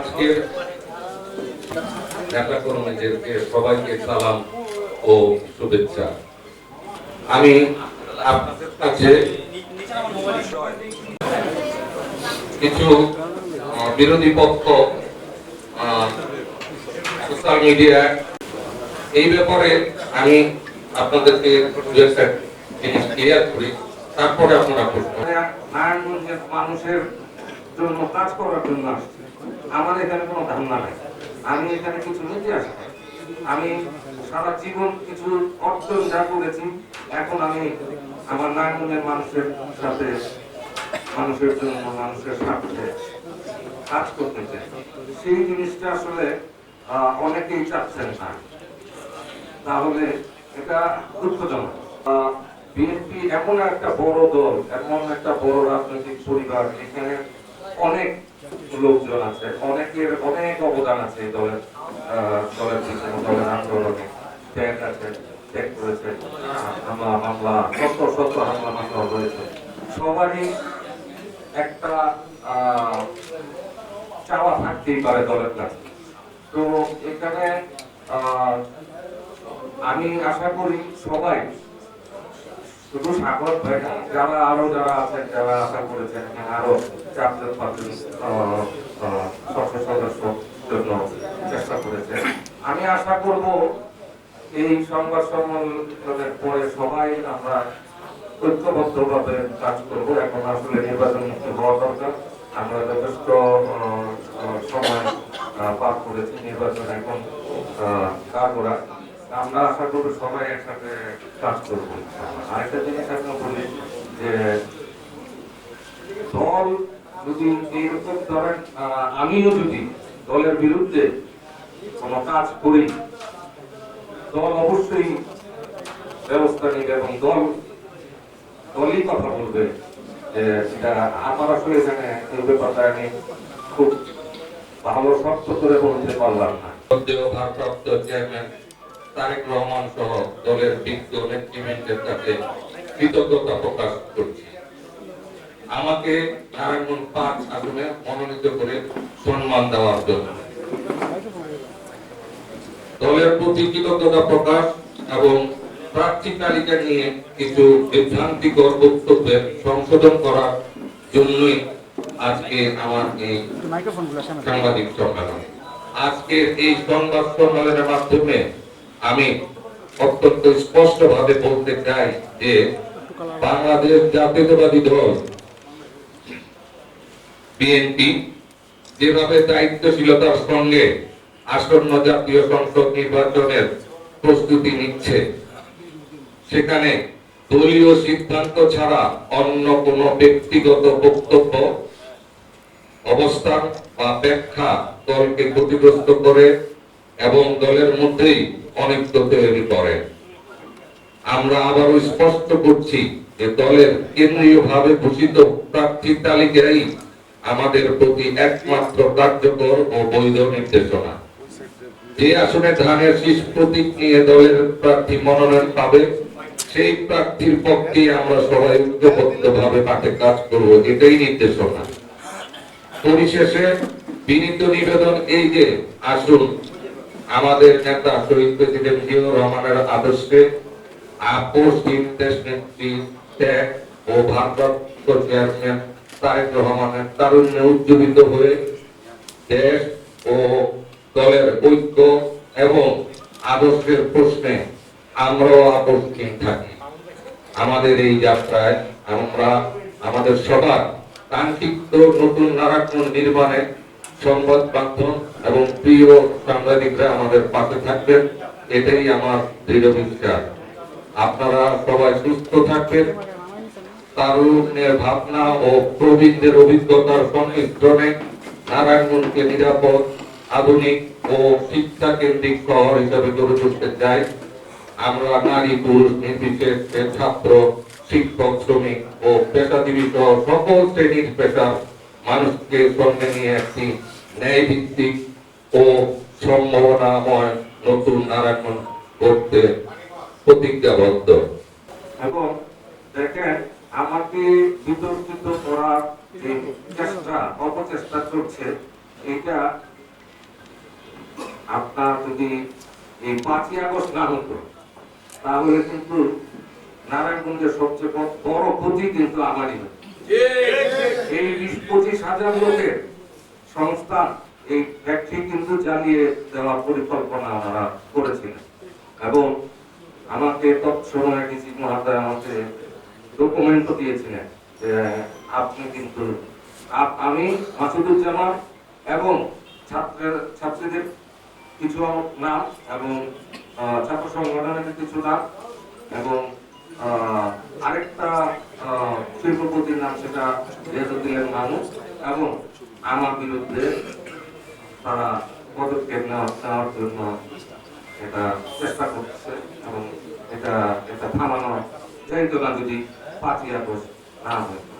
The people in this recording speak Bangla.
আজকের নেতা কর্মীদেরকে সবাইকে সালাম ও শুভেচ্ছা। আমি আপনাদের কাছে কিছু বিরোধী পক্ষ সোশ্যাল মিডিয়া এই ব্যাপারে আমি আপনাদেরকে জিনিস ক্লিয়ার করি, তারপরে আপনারা নারায়ণগঞ্জের মানুষের জন্য কাজ করার জন্য আসছি। আমার এখানে কোনো ধারণা নাই। আমি এখানে কিছু নিতে আসি আমি সারা জীবন কিছু অর্জন যা করেছি, এখন আমি আমার নারায়ণগঞ্জের মানুষের সাথে, মানুষের জন্য, মানুষের স্বার্থে কাজ করতে চাই। সেই জিনিসটা আসলে অনেকেই চাচ্ছেন না। তাহলে এটা দুঃখজনক। বিএনপি এমন একটা বড় দল, এমন একটা বড় রাজনৈতিক পরিবার, এখানে অনেক লোকজন আছে, অনেকের অনেক অবদান আছে এই দলের দলের দলের আন্দোলনে। সবারই একটা চাওয়া থাকতেই পারে দলের কাছে। তো এখানে আমি আশা করি সবাই, শুধু সাগর ভাই যারা আরও যারা আছেন, যারা আশা করেছেন আরও চারজন পাঁচজন সদস্য জন্য চেষ্টা করেছেন আমি আশা করব এই সংবাদ সম্মেলনের পরে সবাই আমরা ঐক্যবদ্ধভাবে কাজ করব। এখন আসলে নির্বাচন মুক্ত হওয়া দরকার। আমরা যথেষ্ট সময় পার করেছি নির্বাচন এখন তারপরা আমরা আশা করব সবাই একসাথে কাজ করব। আরেকটা জিনিস আমি বলি যে দল যদি এইরকম ধরেন আমিও যদি দলের বিরুদ্ধে কোনো কাজ করি, দল অবশ্যই ব্যবস্থা নিবে এবং দল, দলই কথা বলবে এটা আমার আসলে এখানে এই ব্যাপারটা আমি খুব ভালো শক্ত করে বলতে পারলাম না। ভারপ্রাপ্ত চেয়ারম্যান তারেক রহমান সহ দলের বিজ্ঞ নেতৃবৃন্দের কাছে কৃতজ্ঞতা প্রকাশ করছি। আমাকে নারায়ণগঞ্জ পাঁচ আসনে মনোনীত করে সম্মান দেওয়ার জন্য। দলের প্রতি কৃতজ্ঞতা প্রকাশ এবং প্রার্থী তালিকা নিয়ে কিছু বিভ্রান্তিকর বক্তব্যের সংশোধন করার জন্যই আজকে আমার এই সাংবাদিক সম্মেলন। আজকের এই সংবাদ সম্মেলনের মাধ্যমে আমি অত্যন্ত স্পষ্ট ভাবে বলতে চাই যে বাংলাদেশ জাতীয়তাবাদী দল বিএনপি যেভাবে দায়িত্বশীলতার সঙ্গে আসন্ন জাতীয় সংসদ নির্বাচনের প্রস্তুতি নিচ্ছে, সেখানে দলীয় সিদ্ধান্ত ছাড়া অন্য কোনো ব্যক্তিগত বক্তব্য, অবস্থান বা ব্যাখ্যা দলকে ক্ষতিগ্রস্ত করে এবং দলের মধ্যেই অনেক তৈরি করে। আমরা আবারও স্পষ্ট করছি যে দলের কেন্দ্রীয় ভাবে ঘোষিত প্রার্থী তালিকাই আমাদের প্রতি একমাত্র কার্যকর ও বৈধ নির্দেশনা। যে আসনে ধানের শীষ প্রতীক নিয়ে দলের প্রার্থী মনোনয়ন পাবে, সেই প্রার্থীর পক্ষে আমরা সবাই ঐক্যবদ্ধ ভাবে মাঠে কাজ করব, এটাই নির্দেশনা। পরিশেষে বিনীত নিবেদন এই যে, আসুন আমাদের নেতা শহীদ প্রেসিডেন্ট জিয়াউর রহমানের আদর্শে আপোষ দেশ নেত্রী ত্যাগ ও ভারপ্রাপ্ত চেয়ারম্যান তারেক রহমানের তারুণ্যে উজ্জীবিত হয়ে দেশ ও দলের ঐক্য এবং আদর্শের প্রশ্নে আমরাও আপোষহীন থাকি। আমাদের এই যাত্রায় আমরা আমাদের সবার কাঙ্ক্ষিত নতুন নারায়ণ নির্মাণে সংবাদ মাধ্যম এবং প্রিয় সাংবাদিকরা আমাদের পাশে থাকবেন, এটাই আমার দৃঢ় বিশ্বাস। আপনারা সবাই সুস্থ থাকবেন। তারুণ্যের ভাবনা ও প্রবীণদের অভিজ্ঞতার সংমিশ্রণে নারায়ণগঞ্জকে নিরাপদ, আধুনিক ও শিক্ষা কেন্দ্রিক শহর হিসেবে গড়ে তুলতে চাই। আমরা নারী, পুরুষ, নির্বিশেষে ছাত্র, শিক্ষক, শ্রমিক ও পেশাজীবী সহ সকল শ্রেণির পেশার মানুষকে সঙ্গে নিয়ে একটি ন্যায় ভিত্তিক ও সম্ভাবনাময় নতুন নারায়ণ করতে প্রতিজ্ঞাবদ্ধ। এবং দেখেন আমাকে বিতর্কিত করার যে চেষ্টা অপচেষ্টা চলছে এটা আপনার যদি এই পাঁচই আগস্ট না হতো তাহলে কিন্তু নারায়ণগঞ্জের সবচেয়ে বড়- ক্ষতি কিন্তু আমারই এই বিশ পঁচিশ হাজার লোকের সংস্থা এই ফ্যাক্টরি কিন্তু জ্বালিয়ে দেওয়ার পরিকল্পনা আমরা করেছিলেন। এবং আমাকে তৎসময় ডিসি মহাদয় আমাকে ডকুমেন্টও দিয়েছিলেন যে আপনি কিন্তু আমি মাসুদুজ্জামান এবং ছাত্রের, ছাত্রীদের কিছু নাম এবং ছাত্র সংগঠনের কিছু নাম এবং আরেকটা শিল্পপতির নাম সেটা রেজুদ্দিনের মানুষ এবং আমার বিরুদ্ধে তারা পদক্ষেপ নেওয়া- নেওয়ার জন্য এটা চেষ্টা করছে এবং এটা এটা থামানো যাইতো না যদি পাঁচই আগস্ট না হয়